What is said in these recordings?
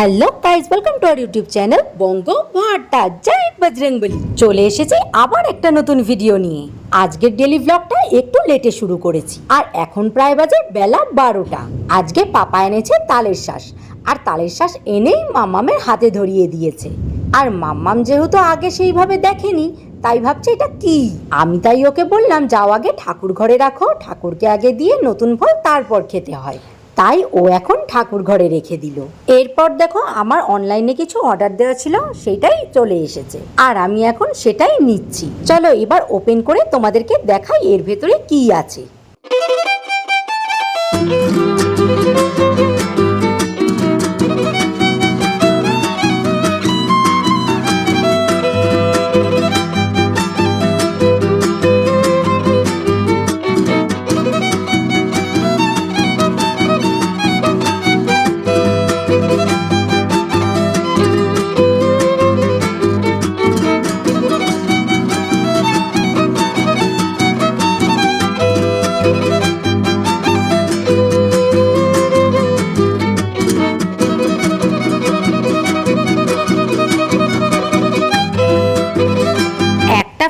Hello guys welcome to our YouTube channel বঙ্গ ভাটা জয় বজরংবলী চলে এসেছে আবার একটা নতুন ভিডিও নিয়ে। আজকের ডেলি ব্লগটা একটু লেটে শুরু করেছি। আর এখন প্রায় বাজে বেলা বারোটা। আজকে পাপা এনেছে তালের শ্বাস আর তালের শ্বাস এনেই মাম্মামের হাতে ধরিয়ে দিয়েছে। আর মাম্মাম যেহেতু আগে সেইভাবে দেখেনি, তাই ভাবছে এটা কি? আমি তাই ওকে বললাম, যাও আগে ঠাকুর ঘরে রাখো। ঠাকুরকে আগে দিয়ে নতুন ফল তারপর খেতে হয়। তাই ও এখন ঠাকুর ঘরে রেখে দিল। এরপর দেখো আমার অনলাইনে কিছু অর্ডার দেওয়া ছিল, সেটাই চলে এসেছে। আর আমি এখন সেটাই নিচ্ছি। চলো এবার ওপেন করে তোমাদেরকে দেখাই এর ভেতরে কি আছে।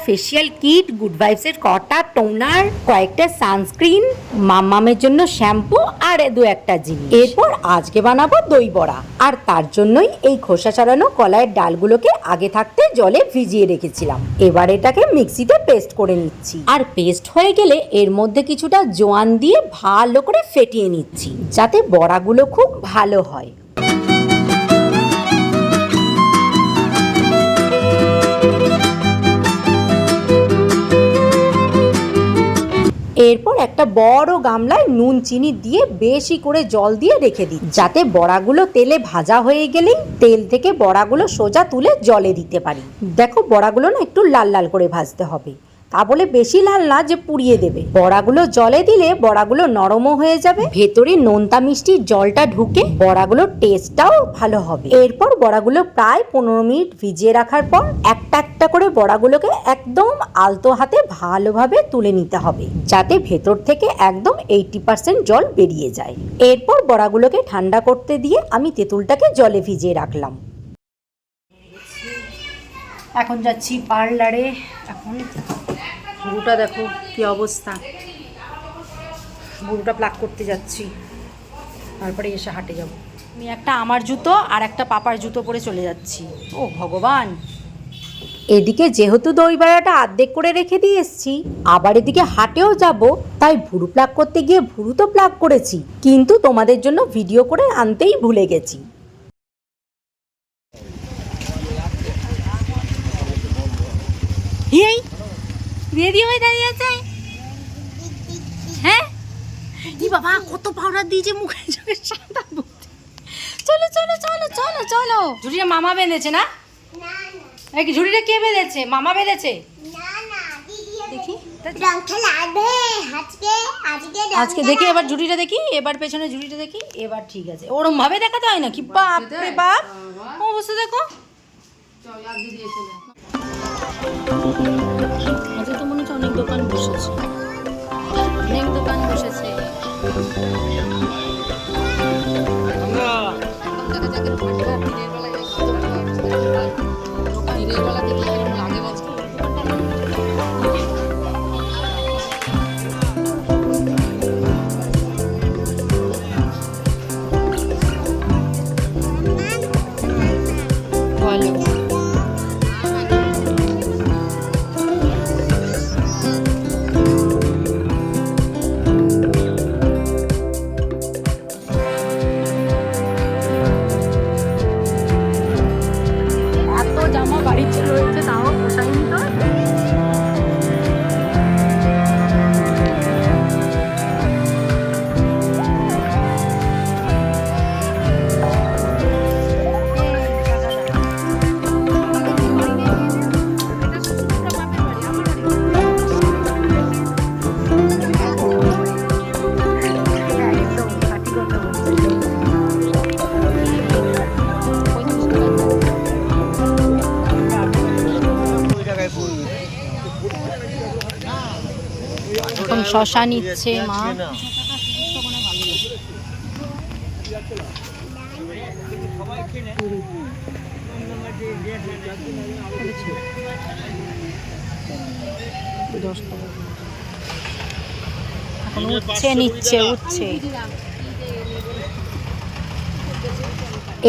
ফেসিয়াল কিট গুড ভাইবসের কটা টোনার কয়েকটা সানস্ক্রিন মাম্মামের জন্য শ্যাম্পু আর দু একটা জিনিস। এরপর আজকে বানাবো দই বড়া। আর তার জন্যই এই খোসা ছাড়ানো কলাইয়ের ডালগুলোকে আগে থাকতে জলে ভিজিয়ে রেখেছিলাম। এবার এটাকে মিক্সিতে পেস্ট করে নিচ্ছি। আর পেস্ট হয়ে গেলে এর মধ্যে কিছুটা জোয়ান দিয়ে ভালো করে ফেটিয়ে নিচ্ছি, যাতে বড়াগুলো খুব ভালো হয়। এরপর একটা বড় গামলায় নুন, চিনি দিয়ে বেশি করে জল দিয়ে রেখে দিই। যাতে বড়াগুলো তেলে ভাজা হয়ে গেলেই তেল থেকে বড়াগুলো সোজা তুলে জলে দিতে পারি। দেখো, বড়াগুলো না একটু লাল লাল করে ভাজতে হবে। তা বলে বেশি লাল না যে পুড়িয়ে দেবে। বড়াগুলো জলে দিলে বড়াগুলো নরমও হয়ে যাবে। ভেতরে নোনতা মিষ্টির জলটা ঢুকে বড়াগুলোর টেস্টটাও ভালো হবে। এরপর বড়াগুলো প্রায় পনেরো মিনিট ভিজিয়ে রাখার পর একটা একটা করে বড়াগুলোকে একদম আলতো হাতে ভালোভাবে তুলে নিতে হবে, যাতে ভেতর থেকে একদম এইটি পার্সেন্ট জল বেরিয়ে যায়। এরপর বড়াগুলোকে ঠান্ডা করতে দিয়ে আমি তেঁতুলটাকে জলে ভিজিয়ে রাখলাম। এখন যাচ্ছি পার্লারে। এখন বুড়োটা দেখো কি অবস্থা। বুড়োটা প্লাক করতে যাচ্ছি। তারপরে এসে হাটে যাব। আমি একটা আমার জুতো আর একটা পাপার জুতো পরে চলে যাচ্ছি। ও ভগবান। এদিকে যেহেতু দই বড়াটা আর্ধেক করে রেখে দিয়ে এসছি, আবার এদিকে হাটেও যাব, তাই ভুরু প্লাক করতে গিয়ে ভুরু তো প্লাক করেছি। কিন্তু তোমাদের জন্য ভিডিও করে আনতেই ভুলে গেছি। এই রেডি হয়ে দাঁড়িয়ে আছে? হ্যাঁ? ই বাবা কত পাউডার দিয়েছে মুখে চোখে সাদা চলো চলো চলো চলো চলো। ঝুড়িটা মামা বেঁধেছে না? এই কি ঝুড়িটা কে বেঁধেছে? মামা বেঁধেছে? দেখি। আজকে দেখি এবার ঝুড়িটা দেখি এবার পেছনে ঝুড়িটা দেখি এবার ঠিক আছে। ওরম ভাবে দেখাতে হয় না কি বাপ রে বাপ। অবস্থা দেখো। আজকে দোকান বসেছে। অনেক দোকান বসেছে। শশা নিচ্ছে মা।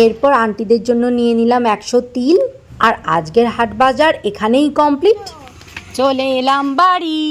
এরপর আন্টিদের জন্য নিয়ে নিলাম একশো তিল, আর আজকের হাট বাজার এখানেই কমপ্লিট। চলে এলাম বাড়ি।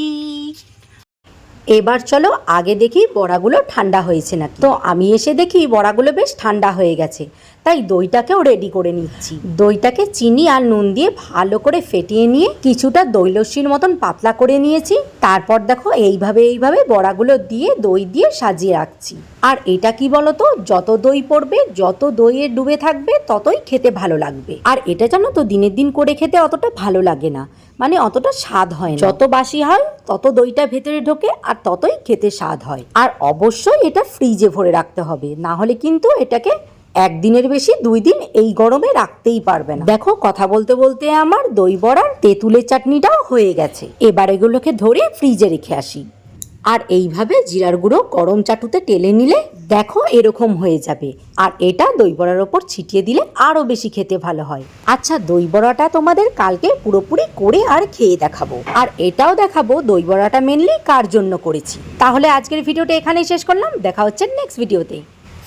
এবার চলো আগে দেখি বড়াগুলো ঠান্ডা হয়েছে নাকি। তো আমি এসে দেখি বড়াগুলো বেশ ঠান্ডা হয়ে গেছে। তাই দইটাকেও রেডি করে নিচ্ছি। দইটাকে চিনি আর নুন দিয়ে ভালো করে ফেটিয়ে নিয়ে কিছুটা দই লস্যির মতন পাতলা করে নিয়েছি। তারপর দেখো এইভাবে এইভাবে বড়াগুলো দিয়ে দই দিয়ে সাজিয়ে রাখছি। আর এটা কি বলতো? যত দই পড়বে, যত দইয়ে ডুবে থাকবে, ততই খেতে ভালো লাগবে। আর এটা জানো তো, দিনের দিন করে খেতে অতটা ভালো লাগে না। মানে অতটা স্বাদ হয় না। যত বাসি হয়, তত দইটা ভেতরে ঢোকে আর ততই খেতে স্বাদ হয়। আর অবশ্যই এটা ফ্রিজে ভরে রাখতে হবে। না হলে কিন্তু এটাকে একদিনের বেশি দুই দিন এই গরমে রাখতেই পারবে না। দেখো, কথা বলতে বলতে আমার দই বড়ার তেঁতুলের চাটনিটাও হয়ে গেছে। এবার এগুলোকে ধরে ফ্রিজে রেখে আসি। আর এইভাবে জিরার গুঁড়ো গরম চাটুতে টেলে নিলে দেখো এরকম হয়ে যাবে। আর এটা দই বড়ার ওপর ছিটিয়ে দিলে আরও বেশি খেতে ভালো হয়। আচ্ছা দই বড়াটা তোমাদের কালকে পুরোপুরি করে আর খেয়ে দেখাবো। আর এটাও দেখাবো দই বড়াটা মেনলি কার জন্য করেছি। তাহলে আজকের ভিডিওটা এখানেই শেষ করলাম। দেখা হচ্ছে নেক্সট ভিডিওতে